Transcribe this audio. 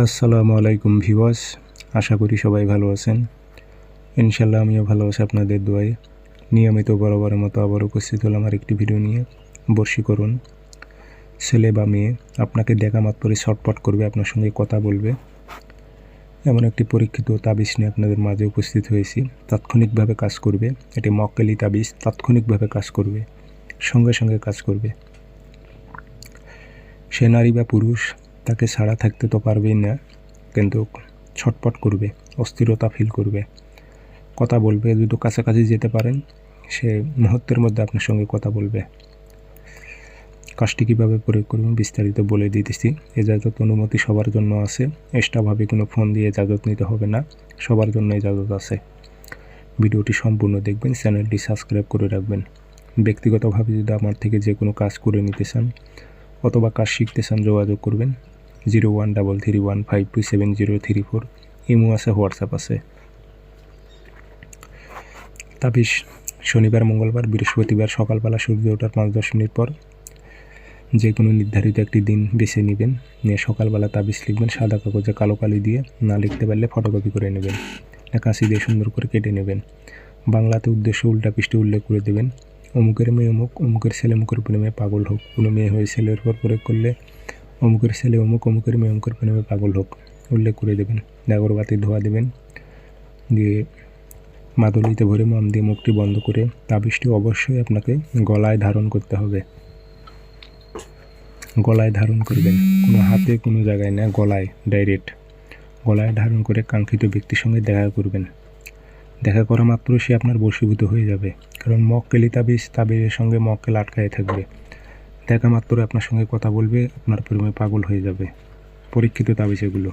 আসসালামু আলাইকুম ভিওয়াস আশা করি সবাই ভালো আছেন। ইনশাল্লাহ আমিও ভালো আছি আপনাদের দোয়ায়। নিয়মিত বরাবরের মতো আবার উপস্থিত হলাম আর একটি ভিডিও নিয়ে। বর্ষীকরণ ছেলে বা মেয়ে, আপনাকে দেখা মাত্রই ছটপট করবে, আপনার সঙ্গে কথা বলবে। এমন একটি পরীক্ষিত তাবিজ নিয়ে আপনাদের মাঝে উপস্থিত হয়েছি। তাৎক্ষণিকভাবে কাজ করবে। এটি মক্কেলি তাবিজ, তাৎক্ষণিকভাবে কাজ করবে। সঙ্গে সঙ্গে কাজ করবে। সে নারী বা পুরুষ তাকে ছাড়া থাকতে তো পারবেই না, কিন্তু ছটপট করবে, অস্থিরতা ফিল করবে। কথা বলবে, যদি কাছাকাছি যেতে পারেন, সে মুহূর্তের মধ্যে আপনার সঙ্গে কথা বলবে। কাজটি কীভাবে প্রয়োগ করবেন বিস্তারিত বলে দিতেছি। এ এজাজত অনুমতি সবার জন্য আছে। এক্সট্রাভাবে কোনো ফোন দিয়ে এজাজত নিতে হবে না। সবার জন্য এজাজত আছে। ভিডিওটি সম্পূর্ণ দেখবেন, চ্যানেলটি সাবস্ক্রাইব করে রাখবেন। ব্যক্তিগতভাবে যদি আমার থেকে যে কোনো কাজ করে নিতে চান, অথবা কাজ শিখতে চান, যোগাযোগ করবেন। Zero one double three one five two seven zero three four imo আছে, হোয়াটসঅ্যাপ আছে। তাবিজ শনিবার, মঙ্গলবার, বৃহস্পতিবার সকালবেলা সূর্য ওঠার পাঁচ দশ মিনিট পর যে কোনো নির্ধারিত একটি দিন বেছে নেবেন। নিয়ে সকালবেলা তাবিজ লিখবেন, সাদা কাগজে কালো কালি দিয়ে না লিখতে পারলে ফটোকপি করে নেবেন। কাঁচি দিয়ে সুন্দর করে কেটে নেবেন। বাংলাতে উদ্দেশ্য উল্টা পৃষ্ঠে উল্লেখ করে দেবেন। অমুকের মেয়ে অমুক, অমুকের ছেলে মুখের প্রেমে পাগল হোক। কোনো মেয়ে হয়ে ছেলের উপর প্রয়োগ করলে অমুকের ছেলে অমুক, অমুকের মেয়ে, অমুকের প্রেমে পাগল হোক, উল্লেখ করে দেবেন আগরবাতি ধোয়া দেবেন, দিয়ে মাদলিতে ভরে মাম দিয়ে মুখটি বন্ধ করে তাবিজটি অবশ্যই আপনাকে গলায় ধারণ করতে হবে। গলায় ধারণ করবেন। কোনো হাতে, কোনো জায়গায় না, গলায় ডাইরেক্ট গলায় ধারণ করে কাঙ্ক্ষিত ব্যক্তির সঙ্গে দেখা করবেন। দেখা করা মাত্র সে আপনার বশীভূত হয়ে যাবে। কারণ মক্কেলি তাবিজ, তাবিজের সঙ্গে মক্কেল আটকায় থাকবে। দেখা মাত্র আপনার সঙ্গে কথা বলবে আপনার প্রেমে পাগল হয়ে যাবে। পরীক্ষিত তাবিজ এগুলো